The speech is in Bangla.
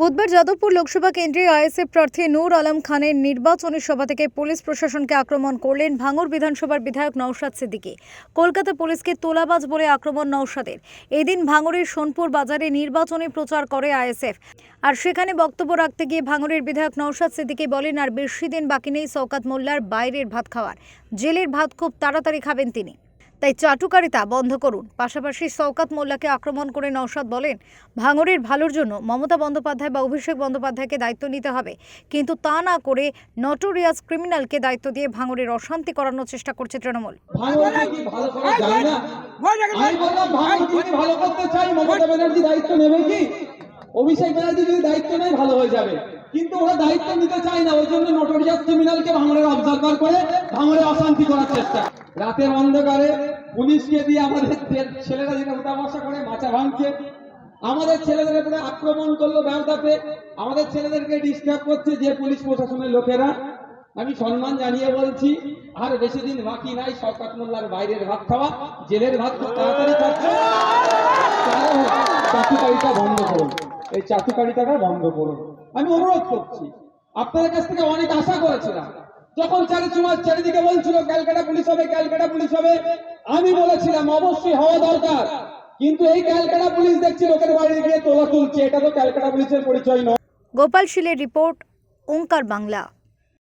বুধবার যাদবপুর লোকসভা কেন্দ্রে আইএসএফ প্রার্থী নূর আলম খানের নির্বাচনী সভা থেকে পুলিশ প্রশাসনকে আক্রমণ করলেন ভাঙড় বিধানসভার বিধায়ক নওশাদ সিদ্দিকী। কলকাতা পুলিশকে তোলাবাজ বলে আক্রমণ নওশাদের। এদিন ভাঙড়ের সোনপুর বাজারে নির্বাচনী প্রচার করে আইএসএফ। আর সেখানে বক্তব্য রাখতে গিয়ে ভাঙড়ের বিধায়ক নওশাদ সিদ্দিকী বলেন, আর বেশি দিন বাকি নেই শওকাত মোল্লার বাইরের ভাত খাওয়ার। জেলের ভাত খুব তাড়াতাড়ি খাবেন তিনি। তাই চাটুকারিতা বন্ধ করুন। পাশাপাশি সৌকাত মোল্লাকে আক্রমণ করে নওশাদ বলেন ভাঙড়ের ভালোর জন্য মমতা বন্দ্যোপাধ্যায় বা অভিষেক বন্দ্যোপাধ্যায়কে দায়িত্ব নিতে হবে। কিন্তু তা না করে নটোরিয়াস ক্রিমিনালকে দায়িত্ব দিয়ে ভাঙড়ের অশান্তি করানোর চেষ্টা করছে তৃণমূল। ভালো করা যায় না? আমি বললাম ভাঙড় যদি ভালো করতে চাই মমতা ব্যানার্জি দায়িত্ব নেবে কি? অভিষেক ব্যানার্জি যদি দায়িত্ব নেয় ভালো হয়ে যাবে। কিন্তু ওরা দায়িত্ব নিতে চায় না ওই জন্য নোটোরিয়াস ক্রিমিনালকে ভাঙড়ের অবজারভার করে ভাঙড়ে অশান্তি করার চেষ্টা। রাতের অন্ধকারে পুলিশকে দিয়ে আমাদের ছেলেরা যেটা উঠা বসা করে মাচা ভাঙছে। আমাদের ছেলেদের উপরে আক্রমণ করল ব্যবসাতে আমাদের ছেলেদেরকে ডিস্টার্ব করছে যে পুলিশ প্রশাসনের লোকেরা। আমি সম্মান জানিয়ে বলছি, আর বেশি দিন বাকি নাই, শওকত মোল্লার বাইরের ভাত খাওয়া। জেলের ভাত খাচ্ছে। চাটুকারিতা বন্ধ করুন। এই চাটুকারিতাটা বন্ধ করুন। আমি অনুরোধ করছি, আপনাদের কাছ থেকে অনেক আশা করেছিলাম। যখন চারিচুমার চারিদিকে বলছিল, ক্যালকাটা পুলিশ হবে, ক্যালকাটা পুলিশ হবে। আমি বলেছিলাম, অবশ্যই হওয়া দরকার। কিন্তু এই ক্যালকাটা পুলিশ দেখছি লোকের বাড়ি গিয়ে তোলা তুলছে। এটা তো ক্যালকাটা পুলিশের পরিচয় নয়। গোপাল শিলের রিপোর্ট, ওঙ্কার বাংলা।